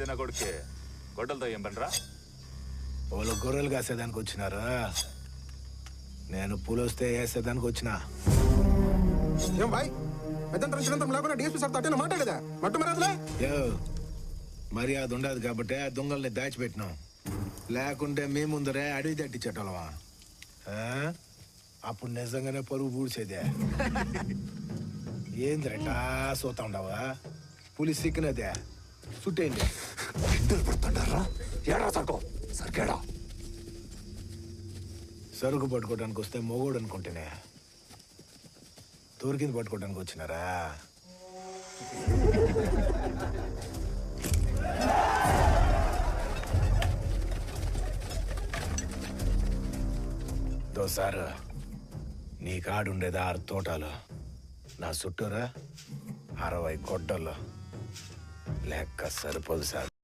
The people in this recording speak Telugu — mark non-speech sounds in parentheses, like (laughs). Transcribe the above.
సీనా కొడుకే. గొడ్డలతో ఏం పనిరా? వాళ్ళు గొర్రెలు కాసేదానికి వచ్చినారు? నేను పూలొస్తే వేసేదానికి వచ్చిన. ఏం బాయ్? లేకుండా డిఎస్పీ సార్ తట్టిన మాట కదా? మట్టు మరదలే. యో మర్యాద ఉండదు కాబట్టి ఆ దొంగల్ని దాచిపెట్టినాం. లేకుంటే మీ ముందరే అడవి తట్టించేటోళ్ళమా? ఆ? అప్పుడు నిజంగానే పరుగు పూడ్చేదే. (laughs) ఏంద్రటా సోతా ఉండవా? పులి సిక్కినదే. చుట్టేయండి ఇద్దరు పడుతుండారా ఏడా సరుకు? సరికేడా? సరుకు పట్టుకోవడానికి వస్తే మొగోడు అనుకుంటేనే. దొరికింది పట్టుకోవడానికి వచ్చినారా? దోసారు నీ కాడుండేది ఆరు తోటలు. నా చుట్టూరా అరవై గొడ్డలు లెక్క సరిపోదు సార్.